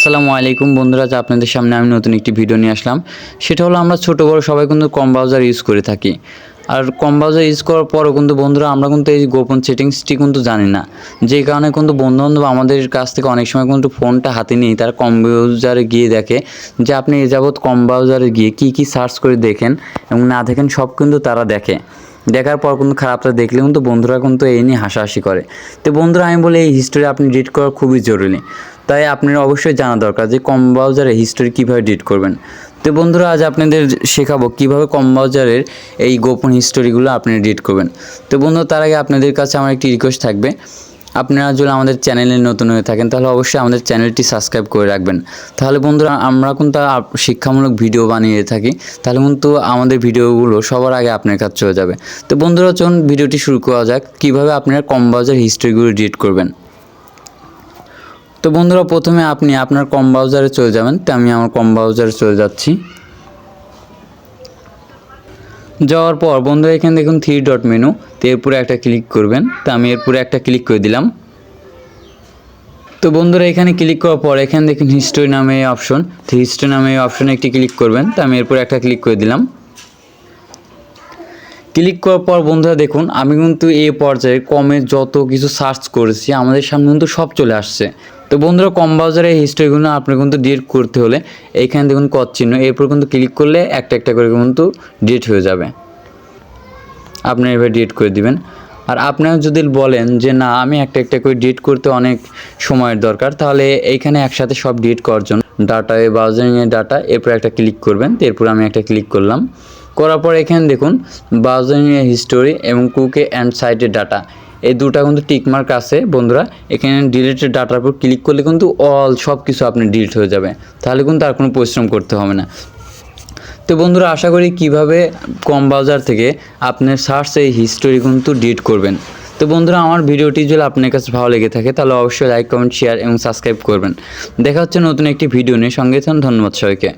আসসালামু আলাইকুম বন্ধুরা, আজ আপনাদের সামনে আমি নতুন একটি ভিডিও নিয়ে আসলাম। সেটা হলো আমরা ছোটো বড় সবাই কিন্তু কম ব্রাউজার ইউজ করে থাকি। আর কম ব্রাউজার ইউজ করার পরও কিন্তু বন্ধুরা, আমরা কিন্তু এই গোপন সেটিংসটি কিন্তু জানি না। যে কারণে কিন্তু বন্ধুবান্ধব আমাদের কাছ থেকে অনেক সময় কিন্তু ফোনটা হাতে নিয়ে তারা কম ব্রাউজারে গিয়ে দেখে যে আপনি এ যাবৎ কম ব্রাউজারে গিয়ে কী কী সার্চ করে দেখেন এবং না দেখেন সব কিন্তু তারা দেখে। দেখার পর কিন্তু খারাপটা দেখলে কিন্তু বন্ধুরা কিন্তু এই নিয়ে হাসাহাসি করে। তো বন্ধুরা, আমি বলি এই হিস্টোরি আপনি ডিলিট করা খুবই জরুরি। তাই আপনার অবশ্যই জানা দরকার যে কম ব্রাউজারে হিস্টোরি কীভাবে ডিলিট করবেন। তো বন্ধুরা, আজ আপনাদের শেখাবো কীভাবে কম ব্রাউজারের এই গোপন হিস্টোরিগুলো আপনি ডিলিট করবেন। তো বন্ধু তার আগে আপনাদের কাছে আমার একটি রিকোয়েস্ট থাকবে। আপনারা যদি আমাদের চ্যানেলে নতুন হয়ে থাকেন, তাহলে অবশ্যই আমাদের চ্যানেলটি সাবস্ক্রাইব করে রাখবেন। তাহলে বন্ধুরা, আমরা কিন্তু শিক্ষামূলক ভিডিও বানিয়ে থাকি। তাহলে কিন্তু আমাদের ভিডিওগুলো সবার আগে আপনার কাছে চলে যাবে। তো বন্ধুরা, চলুন ভিডিওটি শুরু করা যাক। কীভাবে আপনারা কম ব্রাউজার হিস্ট্রিগুলো ডিলিট করবেন। তো বন্ধুরা, প্রথমে আপনি আপনার কম ব্রাউজারে চলে যাবেন। তো আমি আমার কম ব্রাউজারে চলে যাচ্ছি। যাওয়ার পর, বন্ধুরা, এখানে দেখুন থ্রি ডট মেনু তো এরপরে একটা ক্লিক করবেন। তো আমি এরপরে একটা ক্লিক করে দিলাম। তো বন্ধুরা, এখানে ক্লিক করার পর, এখানে দেখুন হিস্টোরি নামে অপশন তো হিস্টোরি নামে অপশনে একটি ক্লিক করবেন। তো আমি এরপরে একটা ক্লিক করে দিলাম। ক্লিক করার পর বন্ধুরা দেখুন, আমি কিন্তু এই পর্যায়ে কমে যত কিছু সার্চ করেছি, আমাদের সামনে কিন্তু সব চলে আসছে। তো বন্ধুরা, কম বাজারে এই হিস্ট্রিগুলো আপনি কিন্তু ডিলিট করতে হলে এইখানে দেখুন কত চিহ্ন, এরপর কিন্তু ক্লিক করলে একটা একটা করে কিন্তু ডিলিট হয়ে যাবে। আপনি এভাবে ডিলিট করে দিবেন। আর আপনারা যদি বলেন যে, না, আমি একটা একটা করে ডিলিট করতে অনেক সময়ের দরকার, তাহলে এইখানে একসাথে সব ডিলিট করার জন্য ডাটা ব্রাউজারিংয়ের ডাটা এরপর একটা ক্লিক করবেন, এরপর আমি একটা ক্লিক করলাম। করার পর এখানে দেখুন ব্রাউজারিংয়ের হিস্টোরি এবং কুকে অ্যান্ড সাইটের ডাটা এই দুটা কিন্তু টিকমার্ক আছে বন্ধুরা। এখানে ডিলিটেড ডাটার উপর ক্লিক করলে কিন্তু অল সব কিছু আপনি ডিলিট হয়ে যাবে। তাহলে কিন্তু আর কোনো পরিশ্রম করতে হবে না। তো বন্ধুরা, আশা করি কীভাবে কম বাজার থেকে আপনার সার্চ এই হিস্টোরি কিন্তু ডিলিট করবেন। তো বন্ধুরা, আমার ভিডিওটি যদি আপনার কাছে ভালো লেগে থাকে, তাহলে অবশ্যই লাইক কমেন্ট শেয়ার এবং সাবস্ক্রাইব করবেন। দেখা হচ্ছে নতুন একটি ভিডিও নিয়ে। সঙ্গে ধন্যবাদ সবাইকে।